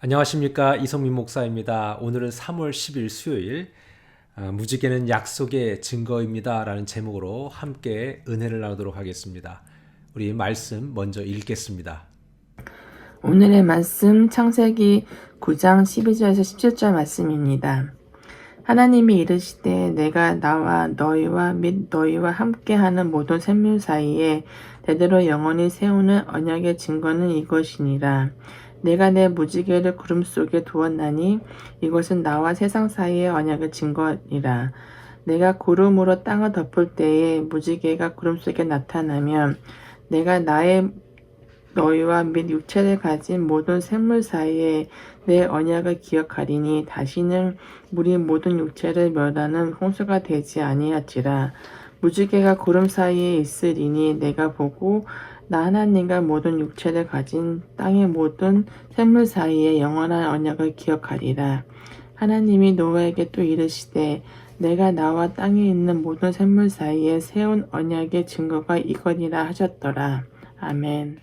안녕하십니까 이성민 목사입니다. 오늘은 3월 10일 수요일 아, 무지개는 약속의 증거입니다라는 제목으로 함께 은혜를 나누도록 하겠습니다. 우리 말씀 먼저 읽겠습니다. 오늘의 말씀 창세기 9장 12절에서 17절 말씀입니다. 하나님이 이르시되 내가 나와 너희와 및 너희와 함께하는 모든 생물 사이에 대대로 영원히 세우는 언약의 증거는 이것이니라. 내가 내 무지개를 구름 속에 두었나니 이것은 나와 세상 사이의 언약의 증거니라. 내가 구름으로 땅을 덮을 때에 무지개가 구름 속에 나타나면 내가 나의 너희와 및 육체를 가진 모든 생물 사이에 내 언약을 기억하리니 다시는 우리 모든 육체를 멸하는 홍수가 되지 아니하지라. 무지개가 구름 사이에 있으리니 내가 보고 나 하나님과 모든 육체를 가진 땅의 모든 생물 사이에 영원한 언약을 기억하리라. 하나님이 노아에게 또 이르시되 내가 나와 땅에 있는 모든 생물 사이에 세운 언약의 증거가 이거니라 하셨더라. 아멘.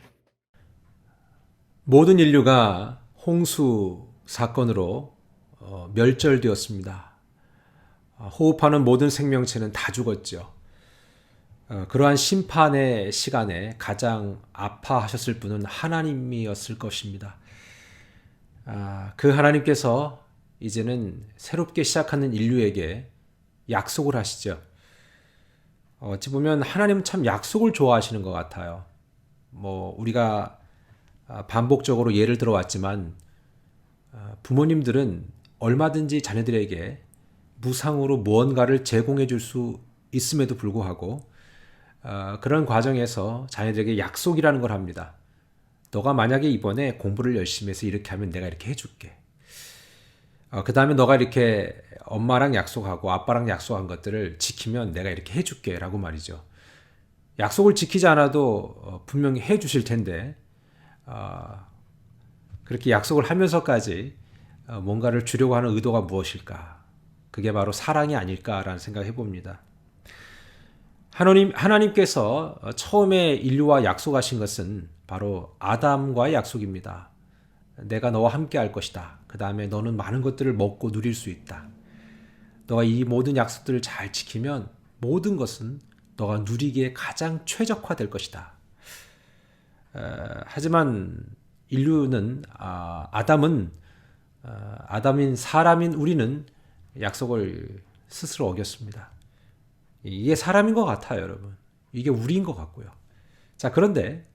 모든 인류가 홍수 사건으로 어, 멸절되었습니다. 어, 호흡하는 모든 생명체는 다 죽었죠. 어, 그러한 심판의 시간에 가장 아파하셨을 분은 하나님이었을 것입니다. 아, 그 하나님께서 이제는 새롭게 시작하는 인류에게 약속을 하시죠. 어찌 보면 하나님 참 약속을 좋아하시는 것 같아요. 뭐 우리가 아, 반복적으로 예를 들어왔지만 아, 부모님들은 얼마든지 자녀들에게 무상으로 무언가를 제공해 줄 수 있음에도 불구하고 어, 그런 과정에서 자녀들에게 약속이라는 걸 합니다. 너가 만약에 이번에 공부를 열심히 해서 이렇게 하면 내가 이렇게 해줄게. 어, 그 다음에 너가 이렇게 엄마랑 약속하고 아빠랑 약속한 것들을 지키면 내가 이렇게 해줄게 라고 말이죠. 약속을 지키지 않아도 어, 분명히 해주실 텐데, 어, 그렇게 약속을 하면서까지 어, 뭔가를 주려고 하는 의도가 무엇일까? 그게 바로 사랑이 아닐까라는 생각을 해봅니다. 하나님, 하나님께서 처음에 인류와 약속하신 것은 바로 아담과의 약속입니다. 내가 너와 함께 할 것이다. 그 다음에 너는 많은 것들을 먹고 누릴 수 있다. 너가 이 모든 약속들을 잘 지키면 모든 것은 너가 누리기에 가장 최적화될 것이다. 에, 하지만 인류는 아, 아담은 아, 아담인 사람인 우리는 약속을 스스로 어겼습니다. 이게 사람인 것 같아요, 여러분. 이게 우리인 것 같고요. 자, 그런데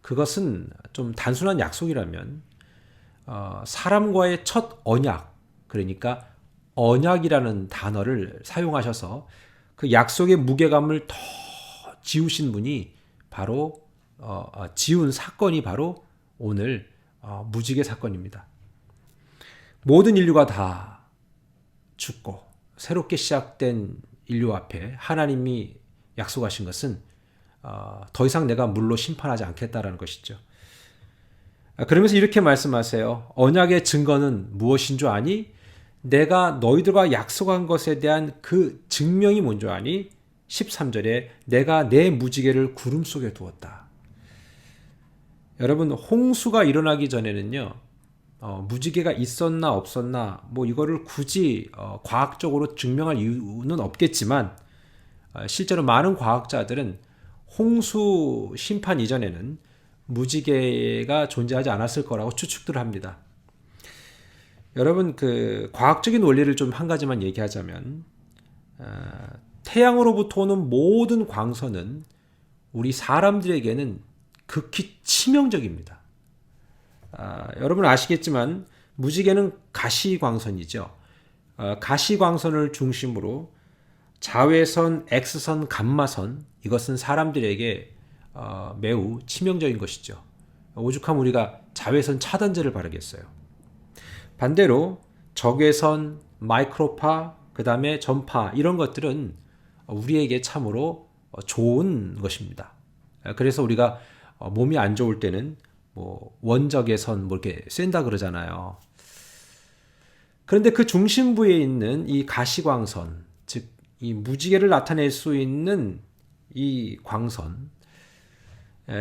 그것은 좀 단순한 약속이라면 어, 사람과의 첫 언약, 그러니까 언약이라는 단어를 사용하셔서 그 약속의 무게감을 더 지우신 분이 바로 어, 어, 지운 사건이 바로 오늘 어, 무지개 사건입니다. 모든 인류가 다 죽고 새롭게 시작된 인류 앞에 하나님이 약속하신 것은 어, 더 이상 내가 물로 심판하지 않겠다라는 것이죠. 아, 그러면서 이렇게 말씀하세요. 언약의 증거는 무엇인 줄 아니? 내가 너희들과 약속한 것에 대한 그 증명이 뭔 줄 아니? 13절에 내가 내 무지개를 구름 속에 두었다. 여러분, 홍수가 일어나기 전에는요, 어, 무지개가 있었나 없었나 뭐 이거를 굳이 어, 과학적으로 증명할 이유는 없겠지만 어, 실제로 많은 과학자들은 홍수 심판 이전에는 무지개가 존재하지 않았을 거라고 추측들 합니다. 여러분 그 과학적인 원리를 좀 한 가지만 얘기하자면 어, 태양으로부터 오는 모든 광선은 우리 사람들에게는 극히 치명적입니다. 아, 여러분 아시겠지만 무지개는 가시광선이죠. 어, 가시광선을 중심으로 자외선, X선, 감마선 이것은 사람들에게 어, 매우 치명적인 것이죠. 오죽하면 우리가 자외선 차단제를 바르겠어요. 반대로 적외선, 마이크로파, 그 다음에 전파 이런 것들은 우리에게 참으로 좋은 것입니다. 그래서 우리가 몸이 안 좋을 때는 뭐 원적외선 뭐 이렇게 쐰다 그러잖아요. 그런데 그 중심부에 있는 이 가시광선, 즉 이 무지개를 나타낼 수 있는 이 광선,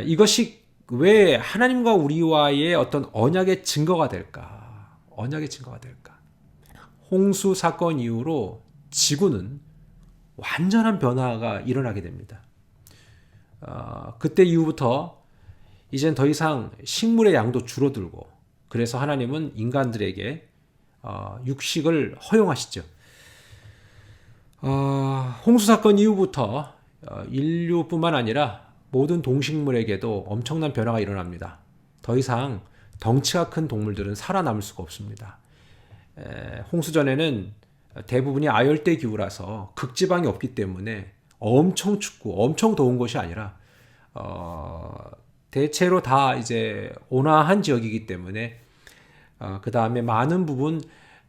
이것이 왜 하나님과 우리와의 어떤 언약의 증거가 될까? 언약의 증거가 될까? 홍수 사건 이후로 지구는 완전한 변화가 일어나게 됩니다. 어, 그때 이후부터 이젠 더 이상 식물의 양도 줄어들고 그래서 하나님은 인간들에게 어, 육식을 허용하시죠. 어, 홍수 사건 이후부터 어, 인류뿐만 아니라 모든 동식물에게도 엄청난 변화가 일어납니다. 더 이상 덩치가 큰 동물들은 살아남을 수가 없습니다. 에, 홍수 전에는 대부분이 아열대 기후라서 극지방이 없기 때문에 엄청 춥고 엄청 더운 것이 아니라 어, 대체로 다 이제 온화한 지역이기 때문에 어, 그 다음에 많은 부분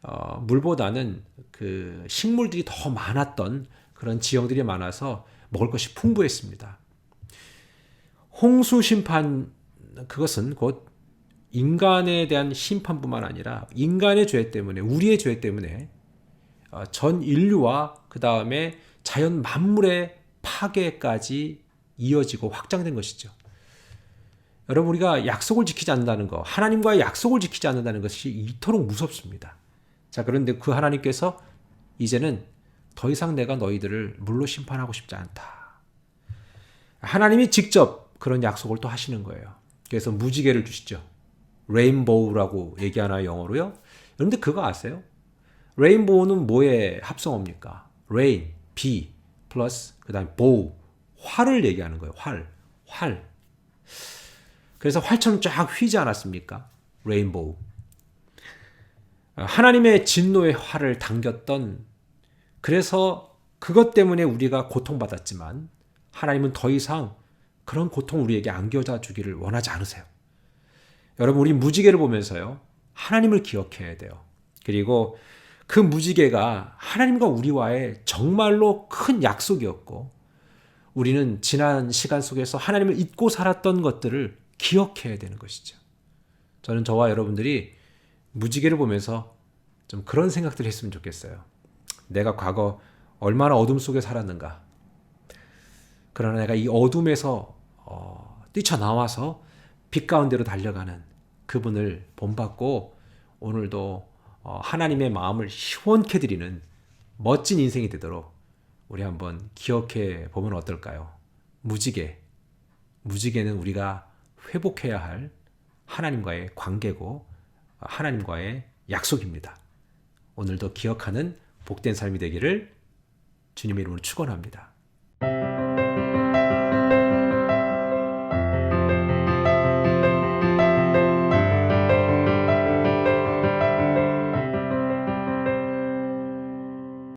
어, 물보다는 그 식물들이 더 많았던 그런 지형들이 많아서 먹을 것이 풍부했습니다. 홍수 심판 그것은 곧 인간에 대한 심판뿐만 아니라 인간의 죄 때문에 우리의 죄 때문에 어, 전 인류와 그 다음에 자연 만물의 파괴까지 이어지고 확장된 것이죠. 여러분 우리가 약속을 지키지 않는다는 거, 하나님과의 약속을 지키지 않는다는 것이 이토록 무섭습니다. 자 그런데 그 하나님께서 이제는 더 이상 내가 너희들을 물로 심판하고 싶지 않다. 하나님이 직접 그런 약속을 또 하시는 거예요. 그래서 무지개를 주시죠. 레인보우라고 얘기하나요 영어로요? 그런데 그거 아세요? 레인보우는 뭐의 합성어입니까? 레인, 비, 플러스 그다음에 보우, 활을 얘기하는 거예요. 활, 활. 그래서 활처럼 쫙 휘지 않았습니까? 레인보우. 하나님의 진노의 활을 당겼던 그래서 그것 때문에 우리가 고통받았지만 하나님은 더 이상 그런 고통 우리에게 안겨다 주기를 원하지 않으세요. 여러분 우리 무지개를 보면서요. 하나님을 기억해야 돼요. 그리고 그 무지개가 하나님과 우리와의 정말로 큰 약속이었고 우리는 지난 시간 속에서 하나님을 잊고 살았던 것들을 기억해야 되는 것이죠. 저는 저와 여러분들이 무지개를 보면서 좀 그런 생각들을 했으면 좋겠어요. 내가 과거 얼마나 어둠 속에 살았는가. 그러나 내가 이 어둠에서 어, 뛰쳐나와서 빛 가운데로 달려가는 그분을 본받고 오늘도 어, 하나님의 마음을 시원케 드리는 멋진 인생이 되도록 우리 한번 기억해 보면 어떨까요? 무지개. 무지개는 우리가 회복해야 할 하나님과의 관계고 하나님과의 약속입니다. 오늘도 기억하는 복된 삶이 되기를 주님의 이름으로 축원합니다.